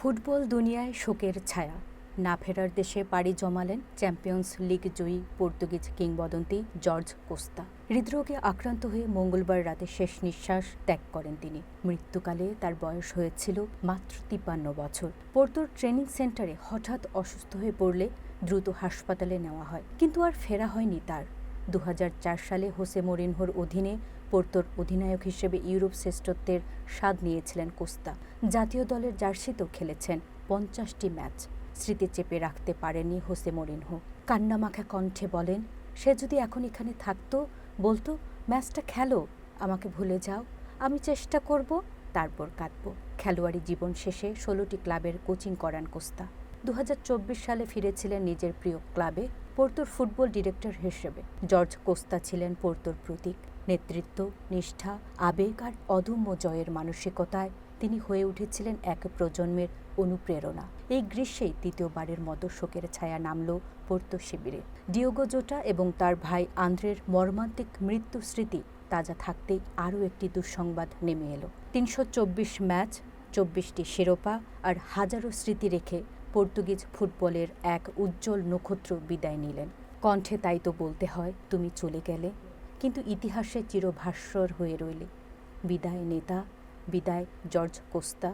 Football দুনিয়ায় শোকের ছায়া। না ফেরার দেশে পাড়ি জমালেন চ্যাম্পিয়ন্স লিগ জয়ী পর্তুগিজ কিংবদন্তি জর্জ কোস্তা। হৃদরোগে আক্রান্ত হয়ে মঙ্গলবার রাতে শেষ নিঃশ্বাস ত্যাগ করেন তিনি। মৃত্যুকালে তার বয়স হয়েছিল মাত্র তিপ্পান্ন বছর। পোর্তোর ট্রেনিং সেন্টারে হঠাৎ অসুস্থ হয়ে পড়লে দ্রুত হাসপাতালে নেওয়া হয়, কিন্তু আর ফেরা হয়নি তার। দু হাজার চার সালে হোসে মরিনহোর অধীনে পোর্তোর অধিনায়ক হিসেবে ইউরোপ শ্রেষ্ঠত্বের স্বাদ নিয়েছিলেন কোস্তা। জাতীয় দলের জার্সিতেও খেলেছেন পঞ্চাশটি ম্যাচ, স্মৃতি চেপে রাখতে পারেনি হোসে মরিনহো। কান্নামাখা কণ্ঠে বলেন, সে যদি এখন এখানে থাকতো, বলতো, ম্যাচটা খেলো, আমাকে ভুলে যাও, আমি চেষ্টা করব, তারপর কাঁদব। খেলোয়াড়ি জীবন শেষে ষোলোটি ক্লাবের কোচিং করান কোস্তা। দু হাজার চব্বিশ সালে ফিরেছিলেন নিজের প্রিয় ক্লাবে পোর্তোর ফুটবল ডিরেক্টর হিসেবে। জর্জ কোস্তা ছিলেন পোর্তোর প্রতীক। নেতৃত্ব, নিষ্ঠা, আবেগ আর অদম্য জয়ের মানসিকতায় তিনি হয়ে উঠেছিলেন এক প্রজন্মের অনুপ্রেরণা। এই গ্রীষ্মেই তৃতীয়বারের মতো শোকের ছায়া নামল পোর্তো শিবিরে। ডিওগো জোটা এবং তার ভাই আন্দ্রের মর্মান্তিক মৃত্যু স্মৃতি তাজা থাকতেই আরও একটি দুঃসংবাদ নেমে এলো। তিনশো চব্বিশ ম্যাচ, চব্বিশটি শিরোপা আর হাজারো স্মৃতি রেখে পর্তুগিজ ফুটবলের এক উজ্জ্বল নক্ষত্র বিদায় নিলেন। কণ্ঠে তাই তো বলতে হয়, তুমি চলে গেলে, কিন্তু ইতিহাসে চিরভাস্বর হয়ে রইলে। বিদায় নেতা, বিদায় জর্জ কোস্তা।